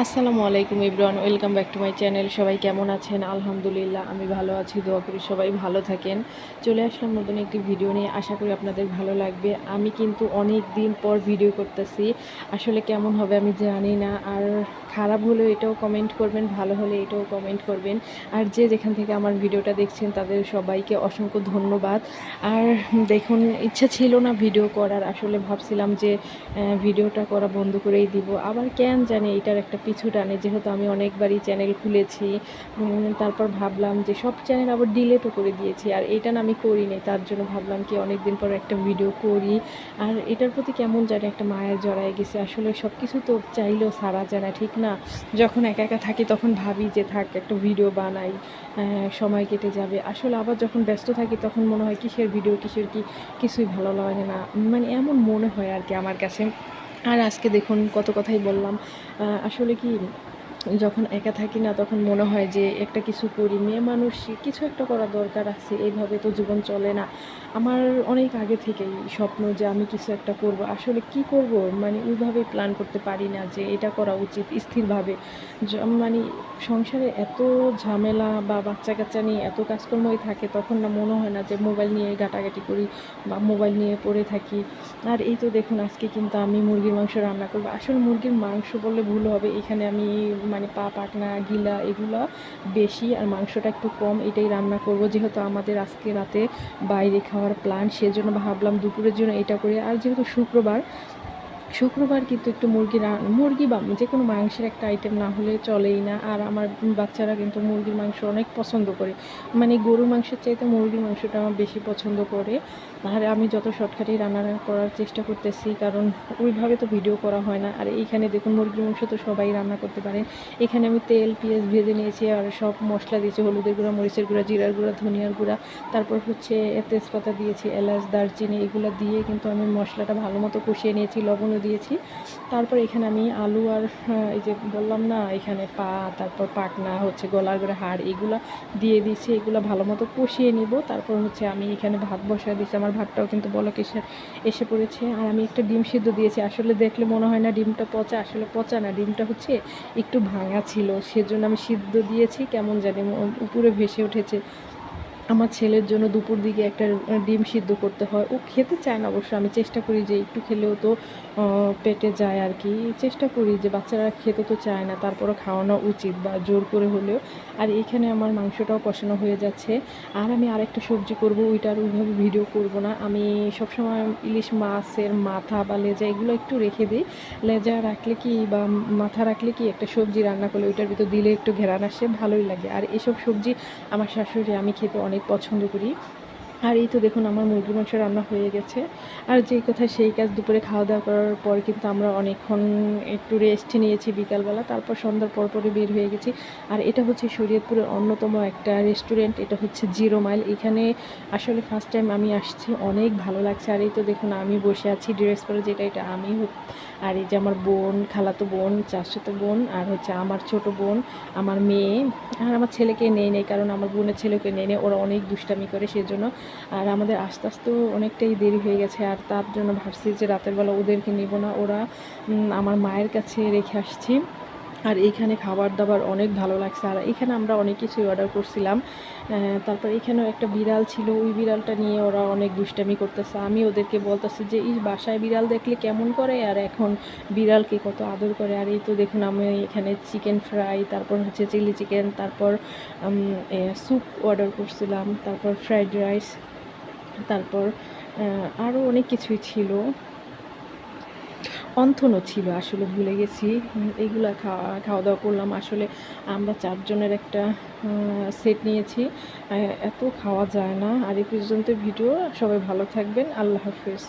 আসসালামু আলাইকুম Ibran, welcome back to my channel. সবাই কেমন আছেন? আলহামদুলিল্লাহ, আমি ভালো আছি, দোয়া করি সবাই ভালো থাকেন। চলে আসলাম নতুন একটি ভিডিও নিয়ে, আশা করি আপনাদের ভালো লাগবে। আমি কিন্তু অনেক দিন পর ভিডিও করতেছি, আসলে কেমন হবে আমি জানি না। আর খারাপ হলেও এটাও কমেন্ট করবেন, ভালো হলে এটাও কমেন্ট করবেন। আর যে যেখান থেকে আমার ভিডিওটা দেখছেন, তাদের সবাইকে অসংখ্য ধন্যবাদ। আর দেখুন, ইচ্ছা ছিল না ভিডিও করার, আসলে ভাবছিলাম যে ভিডিওটা করা বন্ধ করেই দিব। আবার কেন জানি, এটার একটা পিছু টানে, যেহেতু আমি অনেকবারই চ্যানেল খুলেছি তারপর ভাবলাম যে সব চ্যানেল আবার ডিলেটও করে দিয়েছি, আর এটা না আমি করিনি, তার জন্য ভাবলাম কি অনেক দিন পর একটা ভিডিও করি। আর এটার প্রতি কেমন জানি একটা মায়া জড়ায় গেছে, আসলে সব কিছু তো চাইলেও সারা যায় না, ঠিক না? যখন একা একা থাকি তখন ভাবি যে থাক, একটা ভিডিও বানাই সময় কেটে যাবে। আসলে আবার যখন ব্যস্ত থাকি তখন মনে হয় কিসের ভিডিও কিসের কি? কিছুই ভালো লাগে না। মানে এমন মনে হয় আর কি আমার কাছে। আর আজকে দেখুন কত কথাই বললাম। আসলে কি যখন একা থাকি না, তখন মনে হয় যে একটা কিছু করি। মেয়ে মানুষ, কিছু একটা করা দরকার আছে, এইভাবে তো জীবন চলে না। আমার অনেক আগে থেকেই স্বপ্ন যে আমি কিছু একটা করব। আসলে কি করব? মানে ওইভাবে প্ল্যান করতে পারি না যে এটা করা উচিত স্থিরভাবে। মানে সংসারে এত ঝামেলা বা বাচ্চা কাচ্চা নিয়ে এত কাজকর্মই থাকে, তখন না মনে হয় না যে মোবাইল নিয়ে ঘাটাঘাটি করি বা মোবাইল নিয়ে পড়ে থাকি। আর এই তো দেখুন, আজকে কিন্তু আমি মুরগির মাংস রান্না করব। আসলে মুরগির মাংস বললে ভুল হবে। এখানে আমি মানে পা পাকনা গিলা এগুলো বেশি আর মাংসটা একটু কম, এটাই রান্না করব। যেহেতু আমাদের আজকে রাতে বাইরে খাওয়ার প্ল্যান সেজন্য ভাবলাম দুপুরের জন্য এটা করি। আর যেহেতু শুক্রবার শুক্রবার কিন্তু একটু মুরগি মুরগি বা যে কোনো মাংসের একটা আইটেম না হলে চলেই না। আর আমার বাচ্চারা কিন্তু মুরগির মাংস অনেক পছন্দ করে। মানে গরুর মাংসের চাইতে মুরগির মাংসটা আমার বেশি পছন্দ করে। আর আমি যত শর্টকাটেই রান্না করার চেষ্টা করতেছি, কারণ ওইভাবে তো ভিডিও করা হয় না। আর এইখানে দেখুন, মুরগির মাংস তো সবাই রান্না করতে পারেন এখানে আমি তেল, পেঁয়াজ ভেজে নিয়েছি, আর সব মশলা দিয়েছি, হলুদের গুঁড়া, মরিচের গুঁড়া, জিরার গুঁড়া, ধনিয়ার গুঁড়া। তারপর হচ্ছে তেজপাতা দিয়েছি, এলাচ, দারচিনি, এগুলো দিয়ে কিন্তু আমি মশলাটা ভালো মতো কষিয়ে নিয়েছি, লবণও দিয়েছি। তারপর এখানে আমি আলু আর এই যে বললাম না, এখানে পা, তারপর পাকনা হচ্ছে গলার করে হাড়, এগুলো দিয়ে দিয়েছি, এগুলো ভালো মতো কষিয়ে নিব। তারপর হচ্ছে আমি এখানে ভাত বসায় দিয়েছি, আমার ভাতটাও কিন্তু বলক এসে এসে পড়েছে। আর আমি একটা ডিম সিদ্ধ দিয়েছি, আসলে দেখলে মনে হয় না ডিমটা পচা, আসলে পচা না, ডিমটা হচ্ছে একটু ভাঙা ছিল। সেজন্য আমি সিদ্ধ দিয়েছি, কেমন জানি উপরে ভেসে উঠেছে। আমার ছেলের জন্য দুপুর দিকে একটা ডিম সিদ্ধ করতে হয়। ও খেতে চায় না অবশ্য। আমি চেষ্টা করি যে একটু খেলেও তো পেটে যায় আর কি। চেষ্টা করি যে বাচ্চারা খেতে তো চায় না, তারপরও খাওয়ানো উচিত বা জোর করে হলেও। আর এখানে আমার মাংসটাও কষানো হয়ে যাচ্ছে। আর আমি আরেকটা সবজি করব ওইটার ওইভাবে ভিডিও করব না। আমি সবসময় ইলিশ মাছের মাথা বা লেজা এগুলো একটু রেখে দিই। লেজা রাখলে কি বা মাথা রাখলে কি একটা সবজি রান্না করলে ওইটার ভিতর দিলে একটু ঘেরান আসে, ভালোই লাগে। আর এসব সবজি আমার শাশুড়ি, আমি খেতে অনেক পছন্দ করি। আর এই তো দেখুন আমার মুরগি মাংস রান্না হয়ে গেছে। আর যেই কথা সেই কাজ দুপুরে খাওয়া দাওয়া করার পর কিন্তু আমরা অনেকক্ষণ একটু রেস্ট নিয়েছি বিকালবেলা। তারপর সন্ধ্যার পর পরে বের হয়ে গেছি। আর এটা হচ্ছে শরীয়তপুরের অন্যতম একটা রেস্টুরেন্ট এটা হচ্ছে জিরো মাইল। এখানে আসলে ফার্স্ট টাইম আমি আসছি, অনেক ভালো লাগছে। আর এই তো দেখুন আমি বসে আছি ড্রেস পরে, যেটা এটা আমি আর এই যে আমার বোন, খালাতো বোন চাষাতো বোন আর হচ্ছে আমার ছোট বোন, আমার মেয়ে আর আমার ছেলেকে নেই নেই, কারণ আমার বোনের ছেলেকে নেই নেই, ওরা অনেক দুষ্টামি করে সেজন্য। আর আমাদের আস্তে আস্তে অনেকটাই দেরি হয়ে গেছে আর তার জন্য ভাবছি যে রাতের বেলা ওদেরকে নেব না, ওরা আমার মায়ের কাছে রেখে আসছি। আর এইখানে খাবার দাবার অনেক ভালো লাগছে। আর এখানে আমরা অনেক কিছুই অর্ডার করছিলাম। তারপর এখানেও একটা বিড়াল ছিল। ওই বিড়ালটা নিয়ে ওরা অনেক দুষ্টামি করতেছে। আমি ওদেরকে বলতেছি যে এই বাসায় বিড়াল দেখলে কেমন করে? আর এখন বিড়ালকে কত আদর করে? আর এই তো দেখুন, আমি এখানে চিকেন ফ্রাই তারপর হচ্ছে চিলি চিকেন তারপর স্যুপ অর্ডার করছিলাম, তারপর ফ্রাইড রাইস তারপর আরও অনেক কিছুই ছিল। অন্থনও ছিল, আসলে ভুলে গেছি। এগুলো খাওয়া খাওয়া দাওয়া করলাম। আসলে আমরা চারজনের একটা সেট নিয়েছি। এত খাওয়া যায় না। আর এই পর্যন্ত ভিডিও। সবাই ভালো থাকবেন। আল্লাহ হাফিজ।